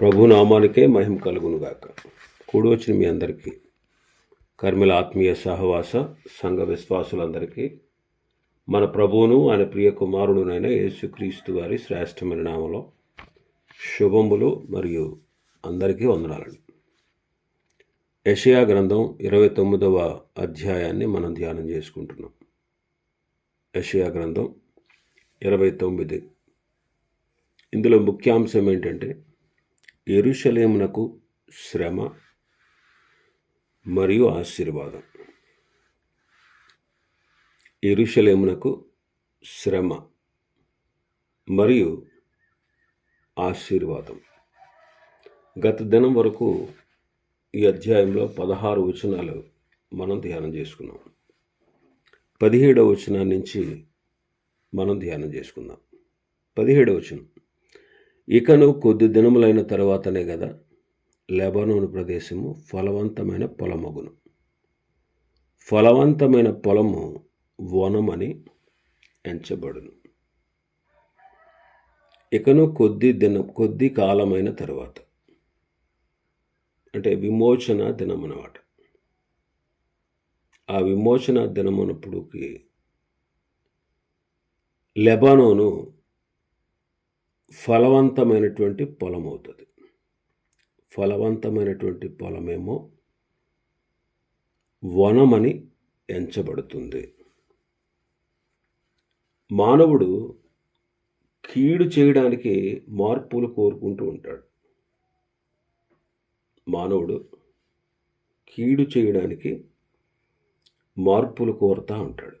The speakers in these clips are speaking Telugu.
ప్రభు నామానికే మహిమ కలుగునుగాక. కూడి వచ్చిన మీ అందరికీ కర్మిల ఆత్మీయ సహవాస సంఘ విశ్వాసులందరికీ మన ప్రభువును ఆయన ప్రియ కుమారుడునైన యేసుక్రీస్తు వారి శ్రేష్టమైన నామలో శుభములు మరియు అందరికీ వందనాలండి. యషయా గ్రంథం ఇరవై తొమ్మిదవ అధ్యాయాన్ని మనం ధ్యానం చేసుకుంటున్నాం. యషయా గ్రంథం ఇరవై తొమ్మిది. ఇందులో ముఖ్యాంశం ఏంటంటే ఎరుషలేమునకు శ్రమ మరియు ఆశీర్వాదం. ఎరుషలేమునకు శ్రమ మరియు ఆశీర్వాదం. గత దినం వరకు ఈ అధ్యాయంలో పదహారు వచనాలు మనం ధ్యానం చేసుకున్నాం. పదిహేడవ వచనం నుంచి మనం ధ్యానం చేసుకుందాం. పదిహేడవ వచనం. ఇకను కొద్ది దినములైన తర్వాతనే కదా లెబనోను ప్రదేశము ఫలవంతమైన పొలమగును. ఫలవంతమైన పొలము వనమని ఎంచబడును. ఇకను కొద్ది దినం కొద్ది కాలమైన తర్వాత. అంటే విమోచన దినం అన్నమాట ఆ విమోచన దినమునప్పుడుకి లెబనోను ఫలవంతమైనటువంటి పొలం అవుతుంది ఫలవంతమైనటువంటి పొలమేమో వనమని ఎంచబడుతుంది. మానవుడు కీడు చేయడానికి మార్పులు కోరుకుంటూ ఉంటాడు. మానవుడు కీడు చేయడానికి మార్పులు కోరుతూ ఉంటాడు.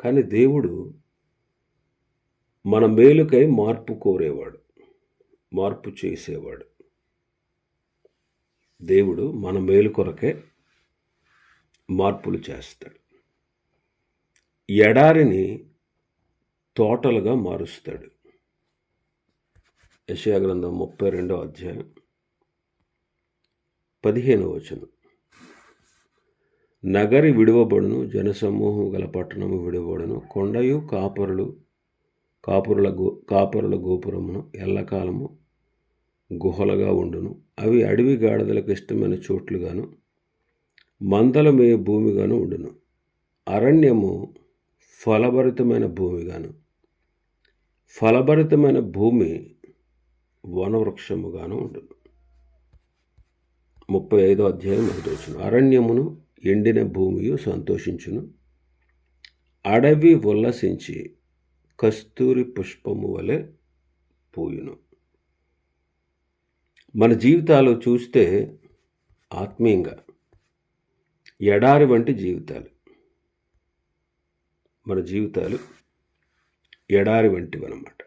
కానీ దేవుడు మన మేలుకై మార్పు కోరేవాడు మార్పు చేసేవాడు. దేవుడు మన మేలు కొరకే మార్పులు చేస్తాడు. ఎడారిని తోటలుగా మారుస్తాడు. యశాగ్రంథం ముప్పై రెండో అధ్యాయం పదిహేను వచనం. నగరి విడువబడును జనసమూహం గల పట్టణము విడువబడును కొండయు కాపరులు కాపురుల గో కాపురుల గోపురమును ఎల్లకాలము గుహలుగా ఉండును. అవి అడవి గాడిదలకు ఇష్టమైన చోట్లుగాను మందల మే భూమిగాను ఉండును. అరణ్యము ఫలభరితమైన భూమిగాను ఫలభరితమైన భూమి వనవృక్షముగాను ఉండును. ముప్పై ఐదో అధ్యాయం మొదటి అరణ్యమును ఎండిన భూమియు సంతోషించును అడవి ఉల్లసించి కస్తూరి పుష్పము వలె పూయును. మన జీవితాలు చూస్తే ఆత్మీయంగా ఎడారి వంటి జీవితాలు. మన జీవితాలు ఎడారి వంటివి అన్నమాట.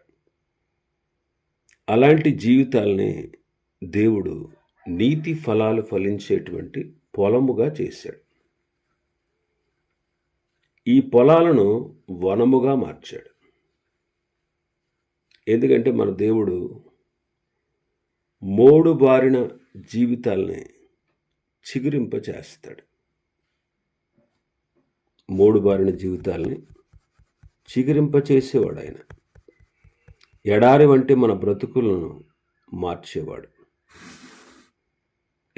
అలాంటి జీవితాల్ని దేవుడు నీతి ఫలాలు ఫలించేటువంటి పొలముగా చేశాడు. ఈ పొలాలను వనముగా మార్చాడు. ఎందుకంటే మన దేవుడు మోడు బారిన జీవితాల్ని చిగురింప చేస్తాడు మూడు బారిన జీవితాల్ని చిగురింప చేసేవాడు ఆయన. ఎడారి వంటి మన బ్రతుకులను మార్చేవాడు.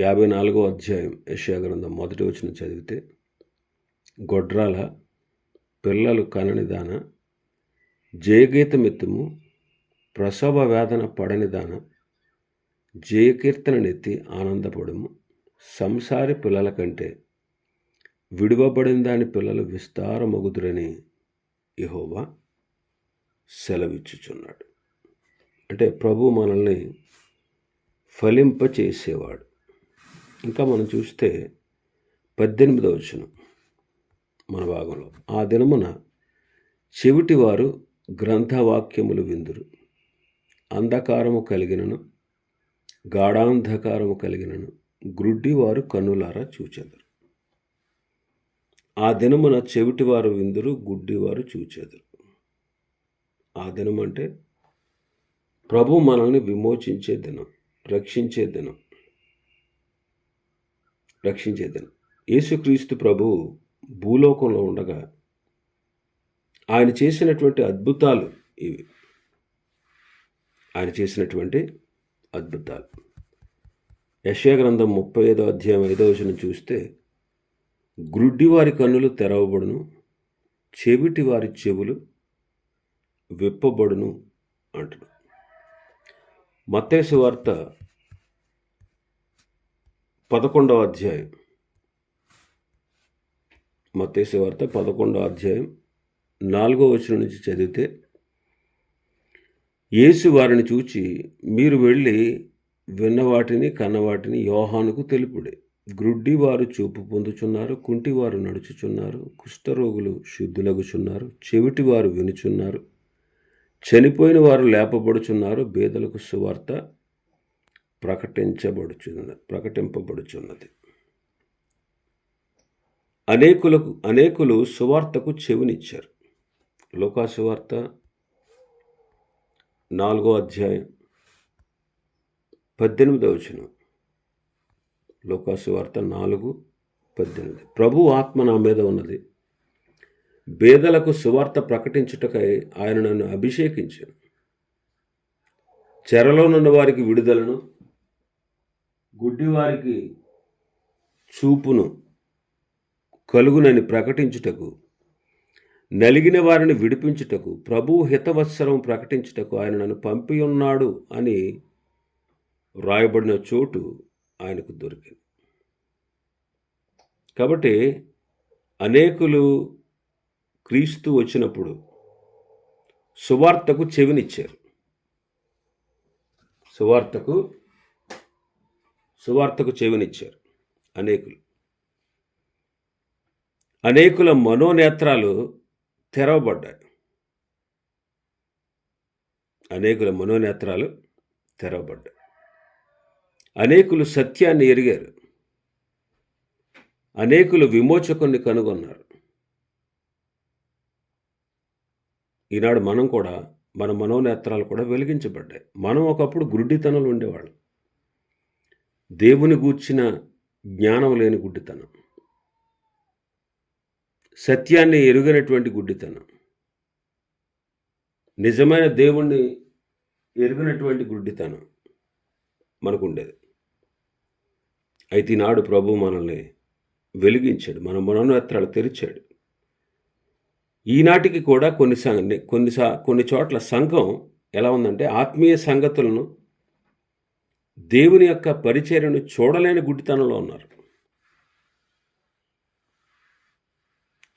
యాభై నాలుగో అధ్యాయం యశయా గ్రంథం మొదటి వచ్చిన చదివితే గొడ్రాల పిల్లలు కనని దాన జయగీతమెత్తుము ప్రసవ వేదన పడని దాన జయకీర్తననెత్తి ఆనందపడము. సంసారి పిల్లల కంటే విడువబడిన దాని పిల్లలు విస్తారమగుదురని ఇహోవా సెలవిచ్చుచున్నాడు. అంటే ప్రభు మనల్ని ఫలింప చేసేవాడు ఇంకా మనం చూస్తే పద్దెనిమిదవ వచనం మన భాగంలో. ఆ దినమున చెవిటివారు గ్రంథవాక్యములు విందురు. అంధకారము కలిగినను గాఢాంధకారము కలిగినను గ్రుడ్డివారు కన్నులారా చూచెదరు. ఆ దినమున చెవిటివారు విందురు గుడ్డివారు చూచెదరు. ఆ దినం అంటే ప్రభు మనల్ని విమోచించే దినం రక్షించే దినం రక్షించే దినం. యేసుక్రీస్తు ప్రభు భూలోకంలో ఉండగా ఆయన చేసినటువంటి అద్భుతాలు ఇవి. ఆయన చేసినటువంటి అద్భుతాలు. యశ్యా గ్రంథం ముప్పై ఐదో అధ్యాయం ఐదో వచనం చూస్తే గ్రుడ్డివారి కన్నులు తెరవబడును చెవిటి వారి చెవులు విప్పబడును అంటాడు మత్తేసు వార్త పదకొండవ అధ్యాయం. మత్తేసు వార్త పదకొండవ అధ్యాయం నాలుగో వచనం నుంచి చదివితే యేసు వారిని చూచి మీరు వెళ్ళి విన్నవాటిని కన్నవాటిని యోహానుకు తెలుపుడే. గ్రుడ్డి వారు చూపు పొందుచున్నారు కుంటివారు నడుచుచున్నారు కుష్ఠరోగులు శుద్ధులగుచున్నారు చెవిటి వారు వినుచున్నారు చనిపోయిన వారు లేపబడుచున్నారు బేదలకు సువార్త ప్రకటించబడుచున్న ప్రకటింపబడుచున్నది. అనేకులకు అనేకులు సువార్తకు చెవినిచ్చారు. లోకా సువార్త నాలుగో అధ్యాయం పద్దెనిమిదవ వచనం. లోకాసు వార్త నాలుగు పద్దెనిమిది. ప్రభు ఆత్మ నా మీద ఉన్నది. బేదలకు సువార్త ప్రకటించుటకై ఆయన నన్ను అభిషేకించాను. చెరలోనున్న వారికి విడుదలను గుడ్డివారికి చూపును కలుగునని ప్రకటించుటకు నలిగిన వారిని విడిపించుటకు ప్రభు హితవత్సరం ప్రకటించుటకు ఆయన నన్ను పంపి ఉన్నాడు అని వ్రాయబడిన చోటు ఆయనకు దొరికింది. కాబట్టి అనేకులు క్రీస్తు వచ్చినప్పుడు సువార్తకు చెవినిచ్చారు. సువార్తకు సువార్తకు చెవినిచ్చారు అనేకులు. అనేకుల మనోనేత్రాలు తెరవబడ్డాయి. అనేకుల మనోనేత్రాలు తెరవబడ్డాయి. అనేకులు సత్యాన్ని ఎరిగారు. అనేకులు విమోచకుని కనుగొన్నారు. ఈనాడు మనం కూడా మన మనోనేత్రాలు కూడా వెలిగించబడ్డాయి. మనం ఒకప్పుడు గుడ్డితనంలో ఉండేవాళ్ళం. దేవుని గూర్చిన జ్ఞానం లేని గుడ్డితనం. సత్యాన్ని ఎరుగనటువంటి గుడ్డితనం. నిజమైన దేవుణ్ణి ఎరుగినటువంటి గుడ్డితనం మనకు ఉండేది అయితే ఈనాడు ప్రభు మనల్ని వెలిగించాడు మన మనోనేత్రాలు తెరిచాడు. ఈనాటికి కూడా కొన్ని కొన్ని సా- కొన్ని చోట్ల సంఘం ఎలా ఉందంటే ఆత్మీయ సంగతులను దేవుని యొక్క పరిచర్యను చూడలేని గుడ్డితనంలో ఉన్నారు.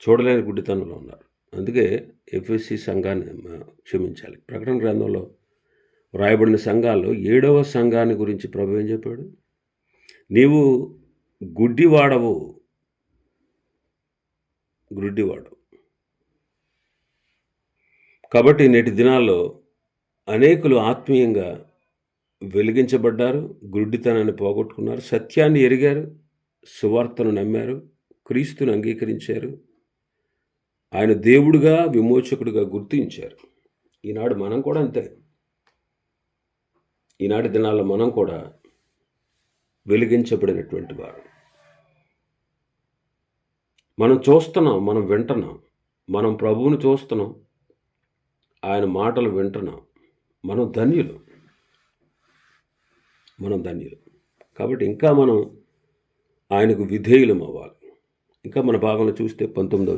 చూడలేని గుడ్డితనంలో ఉన్నారు. అందుకే ఎఫ్ఎస్సి సంఘాన్ని క్షమించాలి. ప్రకటన గ్రంథంలో వ్రాయబడిన సంఘాల్లో ఏడవ సంఘాన్ని గురించి ప్రభు ఏం చెప్పాడు? నీవు గుడ్డివాడవు. గుడ్డివాడవు కాబట్టి నేటి దినాల్లో అనేకులు ఆత్మీయంగా వెలిగించబడ్డారు గుడ్డితనాన్ని పోగొట్టుకున్నారు సత్యాన్ని ఎరిగారు సువార్తను నమ్మారు క్రీస్తును అంగీకరించారు ఆయన దేవుడుగా విమోచకుడిగా గుర్తించారు. ఈనాడు మనం కూడా అంతే. ఈనాటి దినాల్లో మనం కూడా వెలిగించబడినటువంటి వారు. మనం చూస్తున్నాం మనం వింటున్నాం మనం ప్రభువుని చూస్తున్నాం ఆయన మాటలు వింటున్నాం. మనం ధన్యులు. మనం ధన్యులు. కాబట్టి ఇంకా మనం ఆయనకు విధేయులం అవ్వాలి. ఇంకా మన భాగంలో చూస్తే పంతొమ్మిదవ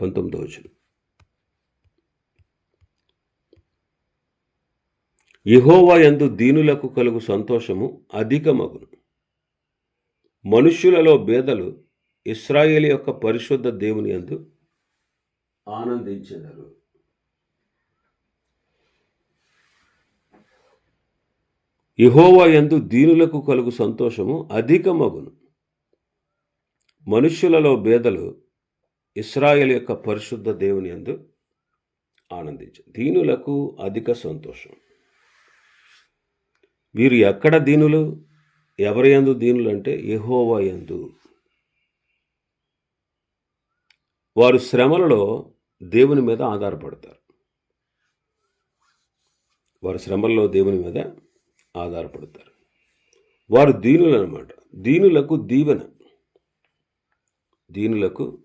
పంతొమ్మిదో పంతొమ్మిదవ వచనం. యెహోవా యందు దీనులకు కలుగు సంతోషము అధికమగును. మనుష్యులలో బేదలు ఇస్రాయేల్ యొక్క పరిశుద్ధ దేవుని యందు ఆనందించెదరు. ఇహోవా యందు దీనులకు కలుగు సంతోషము అధికమగును. మనుష్యులలో బేదలు ఇస్రాయేల్ యొక్క పరిశుద్ధ దేవుని యందు ఆనందించు. దీనులకు అధిక సంతోషం. వీరు ఎక్కడ దీనులు? ఎవరి యందు దీనులు అంటే ఎహోవా యందు. వారు శ్రమలలో దేవుని మీద ఆధారపడతారు. వారు శ్రమల్లో దేవుని మీద ఆధారపడతారు. వారు దీనులు అనమాట దీనులకు దీవెన. దీనులకు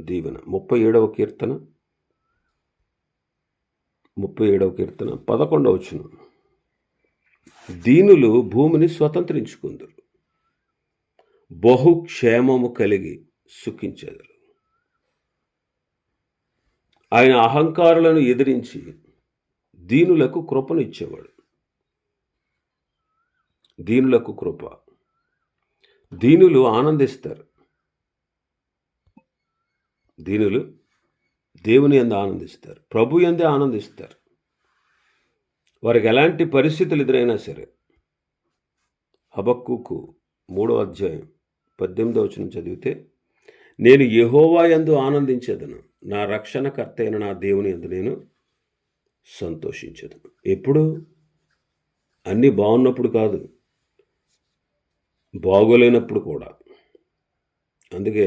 దీవెన. ముప్పై ఏడవ కీర్తన. ముప్పై ఏడవ కీర్తన. పదకొండవ వచనం. దీనులు భూమిని స్వతంత్రించుకుందరు. బహుక్షేమము కలిగి సుఖించెదరు. ఆయన అహంకారులను ఎదిరించి దీనులకు కృపను ఇచ్చేవాడు. దీనులకు కృప. దీనులు ఆనందిస్తారు. దీనులు దేవుని ఎందు ఆనందిస్తారు ప్రభు ఎందే ఆనందిస్తారు. వారికి ఎలాంటి పరిస్థితులు ఎదురైనా సరే హబక్కుకు మూడో అధ్యాయం పద్దెనిమిదో వచనం చదివితే నేను యహోవా ఎందు ఆనందించేదను నా రక్షణకర్త అయిన నా దేవుని ఎందు నేను సంతోషించదు ఎప్పుడు? అన్నీ బాగున్నప్పుడు కాదు బాగోలేనప్పుడు కూడా. అందుకే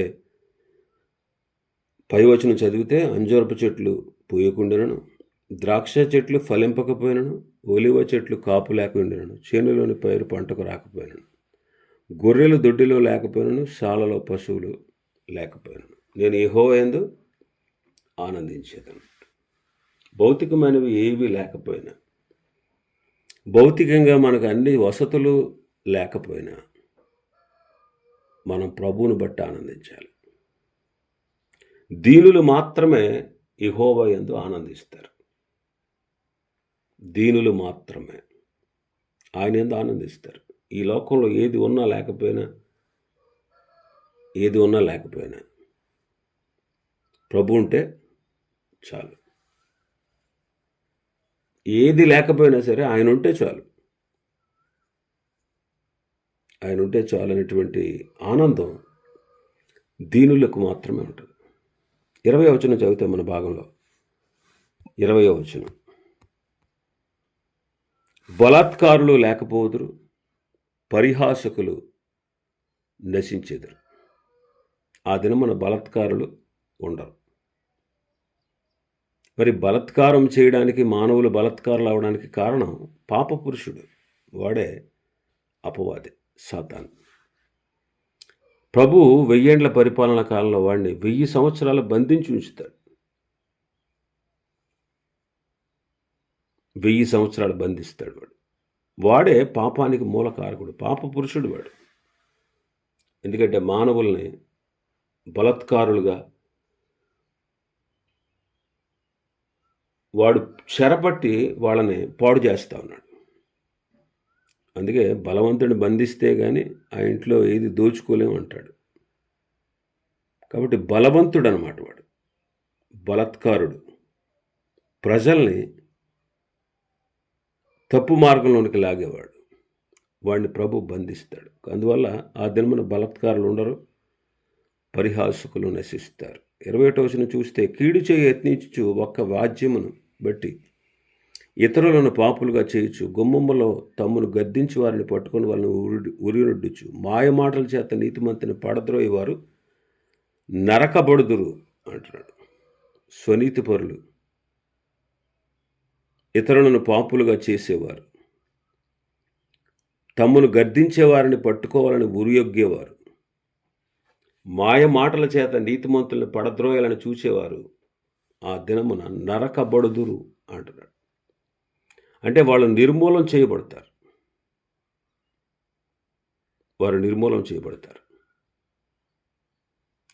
పైవచనం చదివితే అంజూరపు చెట్లు పూయకుండినను ద్రాక్ష చెట్లు ఫలింపకపోయినను ఒలివ చెట్లు కాపు లేకుండినను చేనులోని పైరు పంటకు రాకపోయినను గొర్రెలు దొడ్డిలో లేకపోయినను శాలలో పశువులు లేకపోయినను. నేను ఏహో ఎందు ఆనందించేదను. భౌతికమైనవి ఏవి లేకపోయినా భౌతికంగా మనకు అన్ని వసతులు లేకపోయినా మనం ప్రభువును బట్టి ఆనందించాలి. దీనులు మాత్రమే ఇహోవ ఎందు ఆనందిస్తారు. దీనులు మాత్రమే ఆయన ఎందు ఆనందిస్తారు. ఈ లోకంలో ఏది ఉన్నా లేకపోయినా ఏది ఉన్నా లేకపోయినా ప్రభు ఉంటే చాలు. ఏది లేకపోయినా సరే ఆయన ఉంటే చాలు. ఆయన ఉంటే చాలు అనేటువంటి ఆనందం దీనులకు మాత్రమే ఉంటుంది. ఇరవై వచనం చదివితే మన భాగంలో. ఇరవై వచనం. బలాత్కారులు లేకపోదురు పరిహాసకులు నశించెదరు. ఆ దినం మన బలాత్కారులు ఉండరు. మరి బలాత్కారం చేయడానికి మానవులు బలాత్కారులు అవడానికి కారణం పాప పురుషుడు వాడే అపవాది సాతాన్. ప్రభు వెయ్యేండ్ల పరిపాలన కాలంలో వాడిని వెయ్యి సంవత్సరాలు బంధించి ఉంచుతాడు. వెయ్యి సంవత్సరాలు బంధిస్తాడు వాడు. వాడే పాపానికి మూల కారకుడు పాప పురుషుడు వాడు. ఎందుకంటే మానవుల్ని బలత్కారులుగా వాడు చెరపట్టి వాళ్ళని పాడు చేస్తూ ఉన్నాడు. అందుకే బలవంతుడిని బంధిస్తే కానీ ఆ ఇంట్లో ఏది దోచుకోలేమంటాడు కాబట్టి బలవంతుడు అనమాట వాడు. బలత్కారుడు. ప్రజల్ని తప్పు మార్గంలోనికి లాగేవాడు. వాడిని ప్రభు బంధిస్తాడు. అందువల్ల ఆ దినమున బలత్కారులు ఉండరు పరిహాసకులు నశిస్తారు. ఇరవై ఒకటవచన చూస్తే కీడు చేయి యత్నించు ఒక్క వాద్యమును బట్టి ఇతరులను పాపులుగా చేయొచ్చు గుమ్మమ్మలో తమ్మును గద్దించి వారిని పట్టుకొని వాళ్ళని ఉరి ఉరినొడ్డుచు. మాయమాటల చేత నీతిమంతుని పడద్రోయి వారు నరకబడుదురు అంటున్నాడు. స్వనీతి పరులు ఇతరులను పాపులుగా చేసేవారు. తమ్మును గద్దించేవారిని పట్టుకోవాలని ఉరియొగ్గేవారు. మాయ మాటల చేత నీతిమంతుల్ని పడద్రోయాలని చూచేవారు. ఆ దినమున నరకబడుదురు అంటున్నాడు. అంటే వాళ్ళు నిర్మూలం చేయబడతారు. వారు నిర్మూలం చేయబడతారు.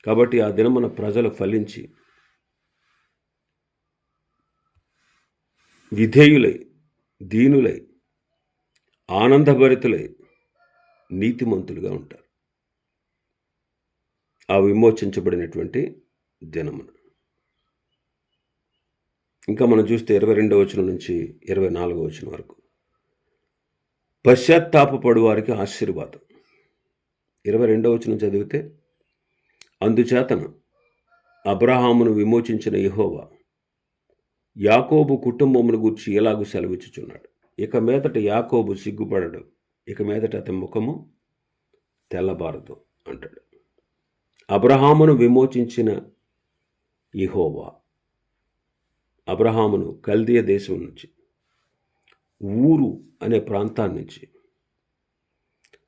కాబట్టి ఆ దినమున ప్రజలు ఫలించి విధేయులై దీనులై ఆనందభరితులై నీతిమంతులుగా ఉంటారు. ఆ విమోచించబడినటువంటి దినమున. ఇంకా మనం చూస్తే ఇరవై రెండవ వచనం నుంచి ఇరవై నాలుగవ వచనం వరకు. పశ్చాత్తాపడు వారికి ఆశీర్వాదం. ఇరవై రెండవ వచనం చదివితే అందుచేతను అబ్రహామును విమోచించిన యహోవా యాకోబు కుటుంబమును గూర్చి ఎలాగూ సెలవిచ్చుచున్నాడు. ఇక మీదట యాకోబు సిగ్గుపడడు. ఇక మీదట అతని ముఖము తెల్లబారదు అంటాడు. అబ్రహామును విమోచించిన ఇహోవా అబ్రహామును కల్దీయ దేశం నుంచి ఊరు అనే ప్రాంతాన్ని నుంచి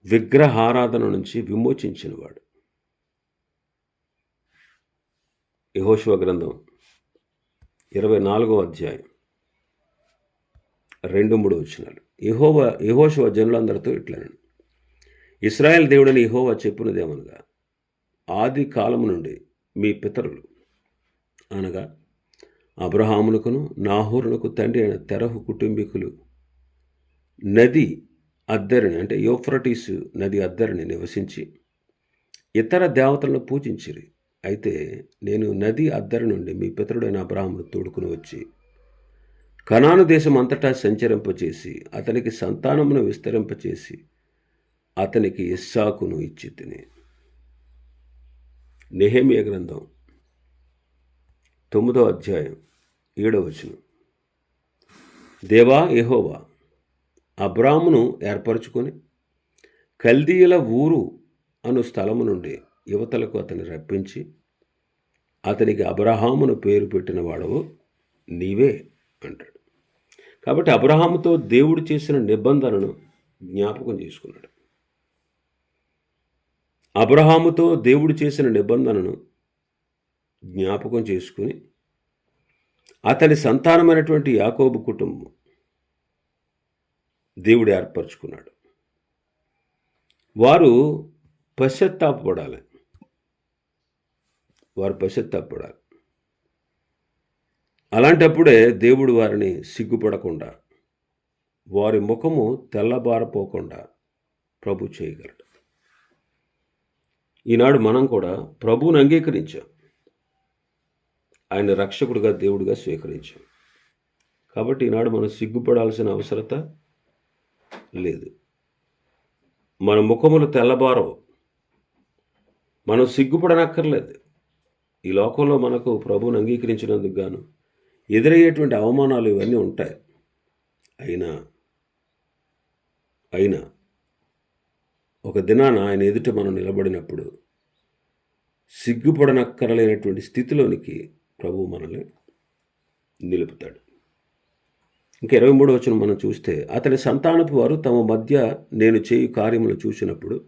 విగ్రహారాధన నుంచి విమోచించినవాడు. యహోశివ గ్రంథం ఇరవై నాలుగో అధ్యాయం రెండు మూడు వచనాలు. యహోవ యహోశివ జనులందరితో ఇట్లనండి ఇస్రాయేల్ దేవుడని యహోవా చెప్పినదేమనగా ఆది కాలము నుండి మీ పితరులు అనగా అబ్రహాములకును నాహోరులకు తండ్రి అయిన తెరహు కుటుంబీకులు. నది అద్దరిని అంటే యోఫ్రటీసు నది అద్దరిని నివసించి ఇతర దేవతలను పూజించిరి. అయితే నేను నది అద్దరి నుండి మీ పితరుడైన అబ్రాహ్మును తోడుకుని వచ్చి కనాను దేశం అంతటా సంచరింపచేసి అతనికి సంతానమును విస్తరింపచేసి అతనికి ఇస్సాకును ఇచ్చి తిని. నెహేమియ గ్రంథం తొమ్మిదో అధ్యాయం. ఏడవచనం దేవా యహోవా అబ్రామును ఏర్పరచుకొని కల్దీయుల ఊరు అను స్థలము నుండి యువతలకు అతన్ని రప్పించి అతనికి అబ్రహామును పేరు పెట్టిన వాడవు నీవే అంటాడు. కాబట్టి అబ్రహాముతో దేవుడు చేసిన నిబంధనను జ్ఞాపకం చేసుకున్నాడు. అబ్రహాముతో దేవుడు చేసిన నిబంధనను జ్ఞాపకం చేసుకుని అతని సంతానమైనటువంటి యాకోబు కుటుంబం దేవుడు ఏర్పరచుకున్నాడు. వారు పశ్చత్తాపడాలి వారు పశ్చత్తాపడాలి అలాంటప్పుడే దేవుడు వారిని సిగ్గుపడకుండా వారి ముఖము తెల్లబారపోకుండా ప్రభు చేయగలడు. ఈనాడు మనం కూడా ప్రభువును అంగీకరించాం. ఆయన రక్షకుడిగా దేవుడిగా స్వీకరించాం కాబట్టి ఈనాడు మనం సిగ్గుపడాల్సిన అవసరత లేదు. మన ముఖములు తెల్లబారవు. మనం సిగ్గుపడనక్కర్లేదు. ఈ లోకంలో మనకు ప్రభువుని అంగీకరించినందుకు గాను ఎదురయ్యేటువంటి అవమానాలు ఇవన్నీ ఉంటాయి. అయినా అయినా ఒక దినాన ఆయన ఎదుట మనం నిలబడినప్పుడు సిగ్గుపడనక్కరలేనటువంటి స్థితిలోనికి ప్రభు మనల్ని నిలుపుతాడు. ఇంకా ఇరవై మూడు వచ్చిన మనం చూస్తే అతని సంతానపు వారు తమ మధ్య నేను చేయు కార్యములు చూసినప్పుడు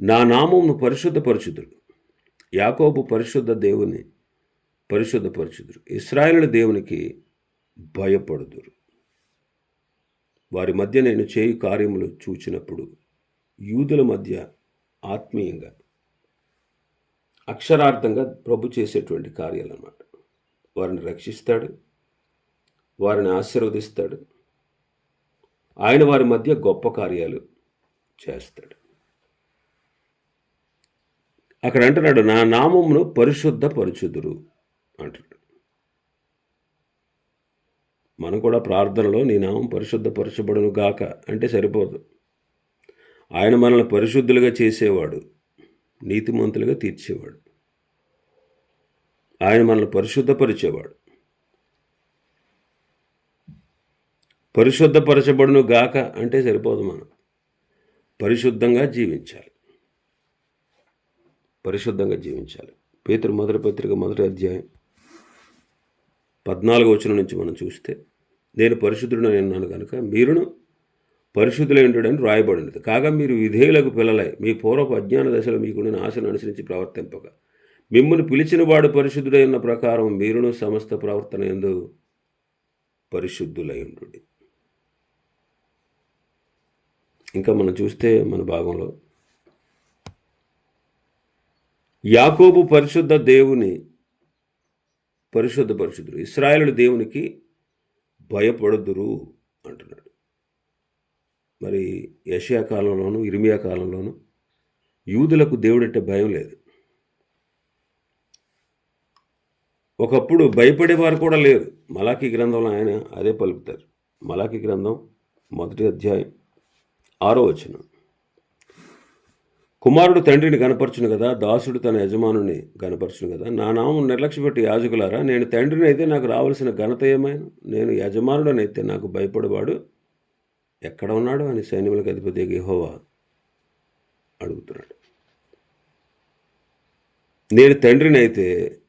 నా నామమును పరిశుద్ధపరచుదురు. యాకోబు పరిశుద్ధ దేవుని పరిశుద్ధపరచుదురు. ఇస్రాయేల్ దేవునికి భయపడుదురు. వారి మధ్య నేను చేయు కార్యములు చూచినప్పుడు యూదుల మధ్య ఆత్మీయంగా అక్షరార్థంగా ప్రభు చేసేటువంటి కార్యాలు అన్నమాట వారిని రక్షిస్తాడు వారిని ఆశీర్వదిస్తాడు ఆయన వారి మధ్య గొప్ప కార్యాలు చేస్తాడు. అక్కడ అంటున్నాడు నా నామమును పరిశుద్ధపరుచుదురు అంటున్నాడు. మనం కూడా ప్రార్థనలో నీ నామం పరిశుద్ధపరచబడును గాక అంటే సరిపోదు. ఆయన మనల్ని పరిశుద్ధులుగా చేసేవాడు. నీతిమంతులుగా తీర్చేవాడు. ఆయన మనల్ని పరిశుద్ధపరిచేవాడు. పరిశుద్ధపరచబడును గాక అంటే సరిపోదు మనం. పరిశుద్ధంగా జీవించాలి. పరిశుద్ధంగా జీవించాలి. పేతురు మొదటి పత్రిక మొదటి అధ్యాయం పద్నాలుగు వచనం నుంచి మనం చూస్తే నేను పరిశుద్ధుడని అన్నాను కనుక మీరును పరిశుద్ధులై ఉండడని రాయబడినది. కాగా మీరు విధేయులకు పిల్లలై మీ పూర్వపు అజ్ఞాన దశలో మీకుండిన ఆశను అనుసరించి ప్రవర్తింపక. మిమ్మల్ని పిలిచిన వాడు పరిశుద్ధుడై ఉన్న ప్రకారం మీరును సమస్త ప్రవర్తన ఎందు పరిశుద్ధులై ఉండు ఇంకా మనం చూస్తే మన భాగంలో యాకోబు పరిశుద్ధ దేవుని పరిశుద్ధ పరిశుద్ధుడు ఇస్రాయేలు దేవునికి భయపడదురు అంటున్నాడు. మరి యషయా కాలంలోను ఇర్మియా కాలంలోను యూదులకు దేవుడంటే భయం లేదు. ఒకప్పుడు భయపడేవారు కూడా లేరు. మలాఖీ గ్రంథంలో ఆయన అదే పలుకుతారు. మలాఖీ గ్రంథం మొదటి అధ్యాయం ఆరో వచనం. కుమారుడు తండ్రిని కనపరచును కదా దాసుడు తన యజమానుని కనపరచును కదా. నా నామం నిర్లక్ష్యపెట్టి యాజకులారా నేను తండ్రిని అయితే నాకు రావాల్సిన ఘనత ఏమైనా? నేను యజమానుడనైతే నాకు భయపడేవాడు ఎక్కడ ఉన్నాడు అని సైన్యములకు అధిపతి యెహోవా అడుగుతున్నాడు. నేను తండ్రిని అయితే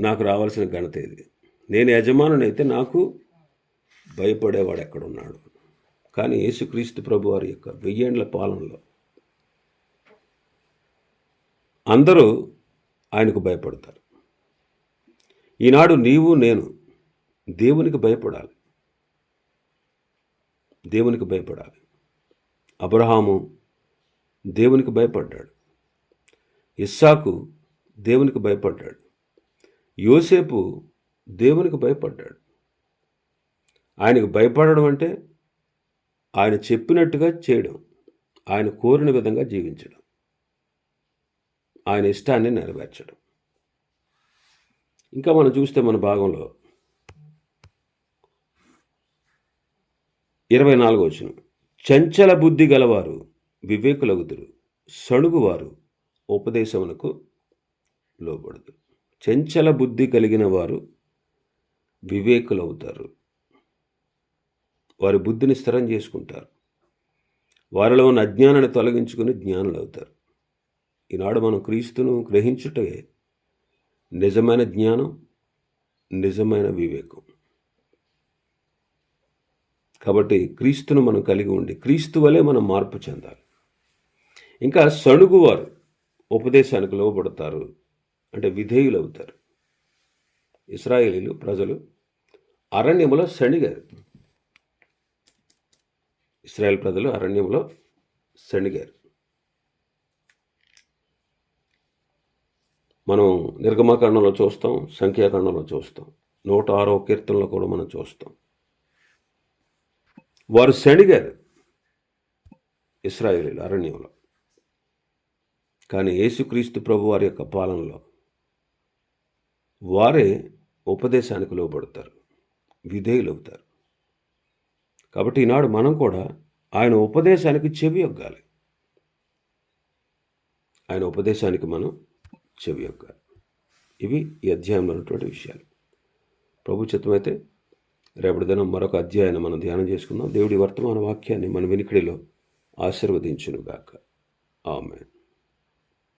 నాకు రావాల్సిన ఘనత ఇది నేను యజమానునైతే నాకు భయపడేవాడు ఎక్కడున్నాడు? కానీ యేసుక్రీస్తు ప్రభు వారి యొక్క వెయ్యేండ్ల పాలనలో అందరూ ఆయనకు భయపడతారు. ఈనాడు నీవు నేను దేవునికి భయపడాలి. దేవునికి భయపడాలి. అబ్రహాము దేవునికి భయపడ్డాడు. ఇస్సాకు దేవునికి భయపడ్డాడు. యోసేపు దేవునికి భయపడ్డాడు. ఆయనకు భయపడడం అంటే ఆయన చెప్పినట్టుగా చేయడం ఆయన కోరిన విధంగా జీవించడం ఆయన ఇష్టాన్ని నెరవేర్చడం. ఇంకా మనం చూస్తే మన భాగంలో ఇరవై నాలుగో వచ్చిన చంచల బుద్ధి గలవారు వివేకులగుదురు. సడుగువారు ఉపదేశమునకు లోబడదు చంచల బుద్ధి కలిగిన వారు వివేకులవుతారు. వారి బుద్ధిని స్థిరం చేసుకుంటారు. వారిలో ఉన్న అజ్ఞానాన్ని తొలగించుకుని జ్ఞానులు అవుతారు ఈనాడు మనం క్రీస్తును గ్రహించుటే నిజమైన జ్ఞానం నిజమైన వివేకం. కాబట్టి క్రీస్తును మనం కలిగి ఉండి క్రీస్తు వలె మనం మార్పు చెందాలి. ఇంకా సణుగువారు ఉపదేశానికి లోబడతారు. అంటే విధేయులు అవుతారు ఇస్రాయేలీలు ప్రజలు అరణ్యములో శణిగారు ఇస్రాయేల్ ప్రజలు అరణ్యంలో శణిగారు మనం నిర్గమాకాండంలో చూస్తాం సంఖ్యాకాండంలో చూస్తాం నూట ఆరో కీర్తనలో కూడా మనం చూస్తాం. వారు శణిగారు ఇస్రాయేలీలు అరణ్యంలో. కానీ యేసుక్రీస్తు ప్రభు వారి యొక్క పాలనలో వారే ఉపదేశానికి లోబడతారు. విధేయులు అవుతారు. కాబట్టి ఈనాడు మనం కూడా ఆయన ఉపదేశానికి చెవి యొగ్గాలి ఆయన ఉపదేశానికి మనం చెవి యొగ్గాలి ఇవి ఈ అధ్యాయంలో ఉన్నటువంటి విషయాలు. ప్రభు చిత్తమైతే రేపటి దినం మరొక అధ్యాయాన్ని మనం ధ్యానం చేసుకుందాం. దేవుడి వర్తమాన వాక్యాన్ని మన వెనుకడిలో ఆశీర్వదించునుగాక. ఆమె